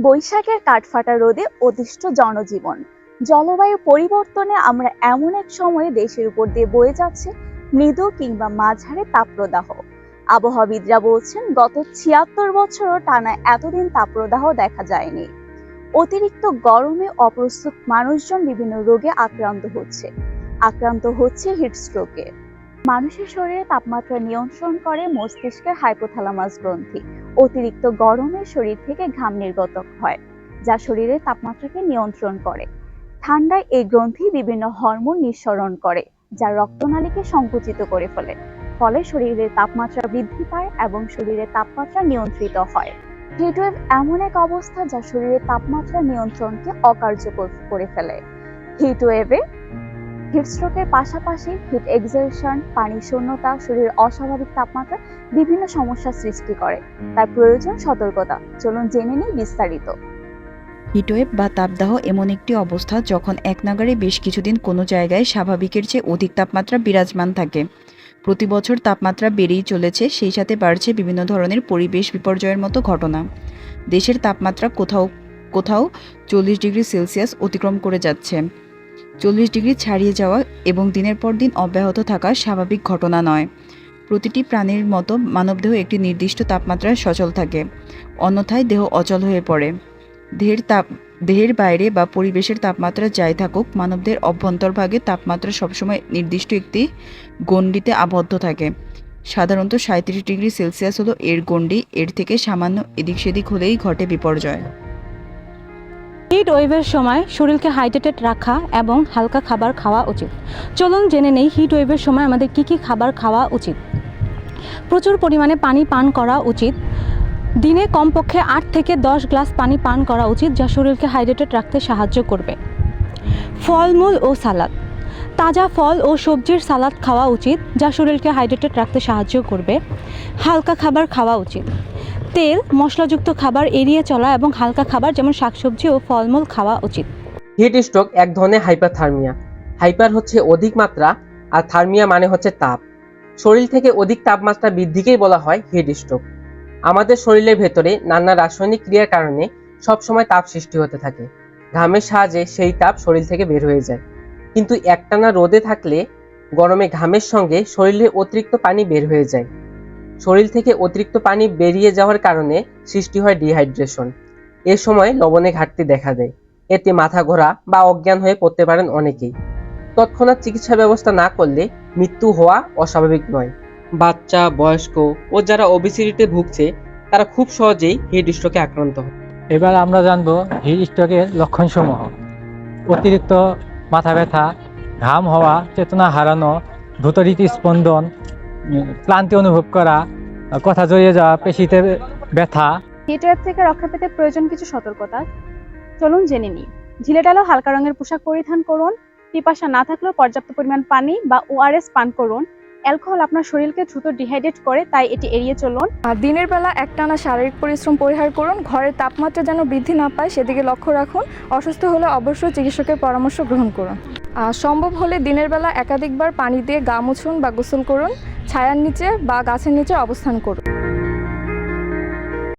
বৈশাখের কাঠফাটা রোদে অতিষ্ঠ জনজীবন। জলবায়ু পরিবর্তনে আমরা এমন এক সময়ে দেশের উপর দিয়ে বয়ে যাচ্ছে মৃদু কিংবা মাঝারি তাপপ্রদাহ। আবহাওয়াবিদরা বলছেন, গত ছিয়াত্তর বছরও টানা এতদিন তাপপ্রদাহ দেখা যায়নি। অতিরিক্ত গরমে অপ্রস্তুত মানুষজন বিভিন্ন রোগে আক্রান্ত হচ্ছে। আক্রান্ত হচ্ছে হিটস্ট্রোকে মানুষের শরীরে তাপমাত্রা নিয়ন্ত্রণ করে মস্তিষ্কের হাইপোথ্যালামাস গ্রন্থি। অতিরিক্ত গরমে শরীর থেকে ঘাম নির্গত হয়, যা শরীরের তাপমাত্রাকে নিয়ন্ত্রণ করে। ঠান্ডায় এই গ্রন্থি বিভিন্ন হরমোন নিঃসরণ করে, যা রক্তনালীকে সংকুচিত করে ফেলে, ফলে শরীরের তাপমাত্রা বৃদ্ধি পায় এবং শরীরের তাপমাত্রা নিয়ন্ত্রিত হয়। হিটওয়েভ এমন এক অবস্থা যা শরীরের তাপমাত্রা নিয়ন্ত্রণকে অকার্যকর করে ফেলে। হিটওয়েভে হিটস্ট্রোকের পাশাপাশি হিট এক্সারশন পানি শূন্যতা, শরীরের অস্বাভাবিক তাপমাত্রা বিভিন্ন সমস্যা সৃষ্টি করে। তার প্রয়োজন সতর্কতা। চলুন জেনে নিই বিস্তারিত। হিটওয়েভ বা তাপদাহ এমন একটি অবস্থা যখন এক নাগারে বেশ কিছুদিন কোনো জায়গায় স্বাভাবিকের চেয়ে অধিক তাপমাত্রা বিরাজমান থাকে। প্রতি বছর তাপমাত্রা বেড়েই চলেছে, সেই সাথে বাড়ছে বিভিন্ন ধরনের পরিবেশ বিপর্যয়ের মতো ঘটনা। দেশের তাপমাত্রা কোথাও কোথাও চল্লিশ ডিগ্রি সেলসিয়াস অতিক্রম করে যাচ্ছে। চল্লিশ ডিগ্রি ছাড়িয়ে যাওয়া এবং দিনের পর দিন অব্যাহত থাকা স্বাভাবিক ঘটনা নয়। প্রতিটি প্রাণীর মতো মানবদেহ একটি নির্দিষ্ট তাপমাত্রায় সচল থাকে, অন্যথায় দেহ অচল হয়ে পড়ে। দেহের তাপ, দেহের বাইরে বা পরিবেশের তাপমাত্রা যাই থাকুক, মানবদের অভ্যন্তরভাগে তাপমাত্রা সবসময় নির্দিষ্ট একটি গণ্ডিতে আবদ্ধ থাকে। সাধারণত সাঁত্রিশ ডিগ্রি সেলসিয়াস হলো এর গণ্ডি, এর থেকে সামান্য এদিক সেদিক হলেই ঘটে বিপর্যয়। হিট ওয়েভের সময় শরীরকে হাইড্রেটেড রাখা এবং হালকা খাবার খাওয়া উচিত। চলুন জেনে নেই হিট ওয়েভের সময় আমাদের কী কী খাবার খাওয়া উচিত। প্রচুর পরিমাণে পানি পান করা উচিত। দিনে কমপক্ষে আট থেকে দশ গ্লাস পানি পান করা উচিত যা শরীরকে হাইড্রেটেড রাখতে সাহায্য করবে। ফলমূল ও সালাদ। তাজা ফল ও সবজির সালাদ খাওয়া উচিত যা শরীরকে হাইড্রেটেড রাখতে সাহায্য করবে। হালকা খাবার খাওয়া উচিত। তেল, মশলাযুক্ত খাবার এড়িয়ে চলা এবং হালকা খাবার যেমন শাকসবজি ও ফলমূল খাওয়া উচিত। হিট স্ট্রোক এক ধরনের হাইপারথার্মিয়া। হাইপার হচ্ছে অধিক মাত্রা আর থার্মিয়া মানে হচ্ছে তাপ। শরীর থেকে অধিক তাপমাত্রা বৃদ্ধিকেই বলা হয় হিট স্ট্রোক। আমাদের শরীরের ভেতরে নানা রাসায়নিক ক্রিয়ার কারণে সবসময় তাপ সৃষ্টি হতে থাকে। ঘামের সাহায্যে সেই তাপ শরীর থেকে বের হয়ে যায়। কিন্তু একটানা রোদে থাকলে গরমে ঘামের সঙ্গে শরীরে অতিরিক্ত পানি বের হয়ে যায়। শরীর থেকে অতিরিক্ত পানি বেরিয়ে যাওয়ার কারণে সৃষ্টি হয় ডিহাইড্রেশন এ সময় লবণে ঘাটতি দেখা দেয়। এতে মাথা ঘোরা বা অজ্ঞান হয়ে পড়তে পারেন অনেকেই। তৎক্ষণাৎ চিকিৎসা ব্যবস্থা না করলে মৃত্যু হওয়া অস্বাভাবিক নয়। বাচ্চা বয়স্ক ও যারা ওবিসিটিতে ভুগছে তারা খুব সহজেই হিট স্ট্রোকে আক্রান্ত হয়। এবার আমরা জানব হিট স্ট্রোকের লক্ষণসমূহ। অতিরিক্ত মাথা ব্যথা ঘাম হওয়া চেতনা হারানো দ্রুত হৃদস্পন্দন উম, ক্লান্তি অনুভব করা কথা জড়িয়ে যাওয়া পেশিতে ব্যথা। হিটওয়েভ থেকে রক্ষা পেতে প্রয়োজন কিছু সতর্কতা। চলুন জেনে নিই। ঢিলেঢালো হালকা রঙের পোশাক পরিধান করুন। পিপাসা না থাকলেও পর্যাপ্ত পরিমাণ পানি বা ওআরএস পান করুন। অ্যালকোহল আপনার শরীরকে দ্রুত ডিহাইড্রেট করে তাই এটি এড়িয়ে চলুন। আর দিনের বেলা একটানা শারীরিক পরিশ্রম পরিহার করুন। ঘরের তাপমাত্রা যেন বৃদ্ধি না পায় সেদিকে লক্ষ্য রাখুন। অসুস্থ হলে অবশ্যই চিকিৎসকের পরামর্শ গ্রহণ করুন। সম্ভব হলে দিনের বেলা একাধিকবার পানি দিয়ে গা মুছুন বা গোসল করুন, ছায়ার নিচে বা গাছের নিচে অবস্থান করুন।